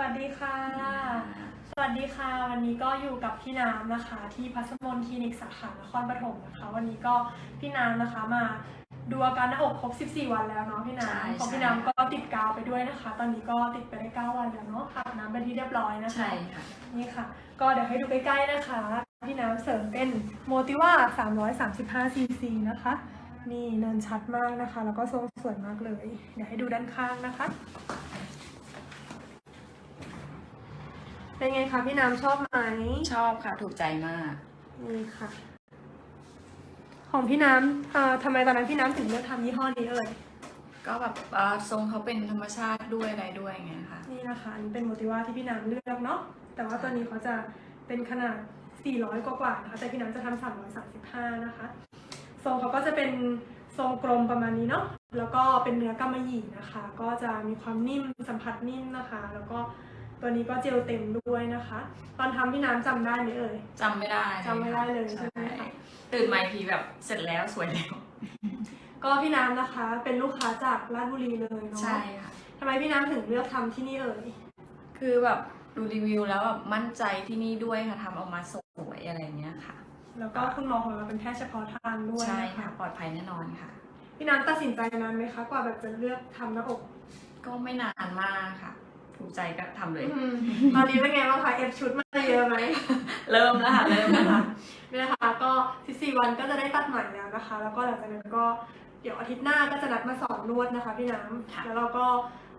สวัสดีค่ะ สวัสดีค่ะ วันนี้ก็อยู่กับพี่น้ำนะคะ ที่พัสมนคลินิกสาขานครปฐมนะคะ วันนี้ก็พี่น้ำนะคะมาดูอาการหน้าอกครบ 14 วันแล้วเนาะพี่ใช่น้ำของใช่พี่น้ำก็ติดกาวไปด้วยนะคะ ตอนนี้ก็ติดไปได้ 9 วันแล้วเนาะอาบน้ำเป็นที่เรียบร้อยนะคะใช่ค่ะนี่ค่ะ ก็เดี๋ยวให้ดูใกล้ๆนะคะ พี่น้ำเสริมเป็นโมติว่า335ซีซีนะคะ นี่เนินชัดมากนะคะ แล้วก็ทรงสวยมากเลย เดี๋ยวให้ดูด้านข้างนะคะ เป็นไงคะพี่น้ำชอบไหมชอบค่ะ ถูกใจมาก นี่ค่ะ ของพี่น้ำอ่าทำไมตอนนั้นพี่น้ำถึงเลือกทำยี่ห้อนี้เอ่ยก็แบบอ่าทรงเขาเป็นธรรมชาติด้วยอะไรด้วยไงยค่ะ นี่นะคะอันนี้เป็นโมติว่าที่พี่น้ำเลือกเนาะแต่ว่าตัวนี้เขาจะเป็นขนาด 400กว่าๆนะคะแต่พี่น้ำจะทำ335 นะคะทรงเขาก็จะเป็นทรงกลมประมาณนี้เนาะแล้วก็เป็นเนื้อกำมะหยี่นะคะ ก็จะมีความนิ่มสัมผัสนิ่มนะคะ แล้วก็ ตัวนี้ก็เจลเต็มด้วยนะคะ ตอนทำพี่น้ำจำได้ไหมเอ่ย จำไม่ได้จำไม่ได้เลยใช่ใช่ไหมคะ ตื่นมาอีกทีแบบเสร็จแล้วสวยแล้ว ก็พี่น้ำนะคะ เป็นลูกค้าจากราชบุรีเลยเนาะใช่ค่ะ ทำไมพี่น้ำถึงเลือกทำที่นี่เอ่ย คือแบบดูรีวิวแล้วแบบมั่นใจที่นี่ด้วยค่ะทำออกมาสวยอะไรอย่างเงี้ยค่ะ แล้วก็คุณหมอของเราเป็นแพทย์เฉพาะทางด้วยใช่นะค่ะคะปลอดภัยแน่นอนค่ะ พี่น้ำตัดสินใจนานไหมคะ กว่าแบบจะเลือกทำหน้าอก ก็ไม่นานมากค่ะ ถูกใจก็ทำเลยอืมตอนนี้เป็นไงบ้างคะเอฟชุดมาเยอะไหม เริ่มแล้วค่ะ เริ่มแล้วค่ะนี่นะคะ ก็14วันก็จะได้ตัดใหม่แล้วนะคะ แล้วก็หลังจากนั้นก็เดี๋ยวอาทิตย์หน้าก็จะนัดมาสอนนวดนะคะพี่น้ค่ะำแล้วเราก็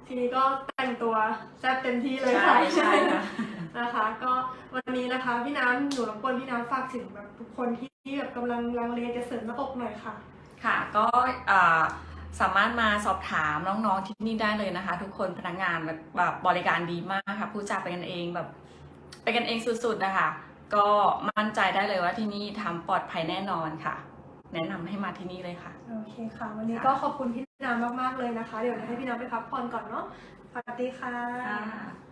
ทีนี้ก็แต่งตัวแซ่บเต็มที่เลยใช่ค่ะใช่ค่ะนะคะ ก็วันนี้นะคะพี่น้ำหนูรบกวนพี่น้ำฝากถึงแบบทุกคนที่แบบกำลังลังเลจะเสริมหน้าอกหน่อยค่ะ ค่ะ ก็อ่า สามารถมาสอบถามน้องๆที่นี่ได้เลยนะคะ ทุกคนพนักงานแบบแบบบริการดีมากค่ะผู้จาเป็นกันเองแบบเป็นกันเองสุดๆนะคะ ก็มั่นใจได้เลยว่าที่นี่ทำปลอดภัยแน่นอนค่ะ แนะนำให้มาที่นี่เลยค่ะโอเคค่ะ วันนี้ค่ะก็ขอบคุณพี่น้ำมากๆเลยนะคะ เดี๋ยวให้พี่น้ำไปพักผ่อนก่อนเนาะสวัสดีค่ะค่ะ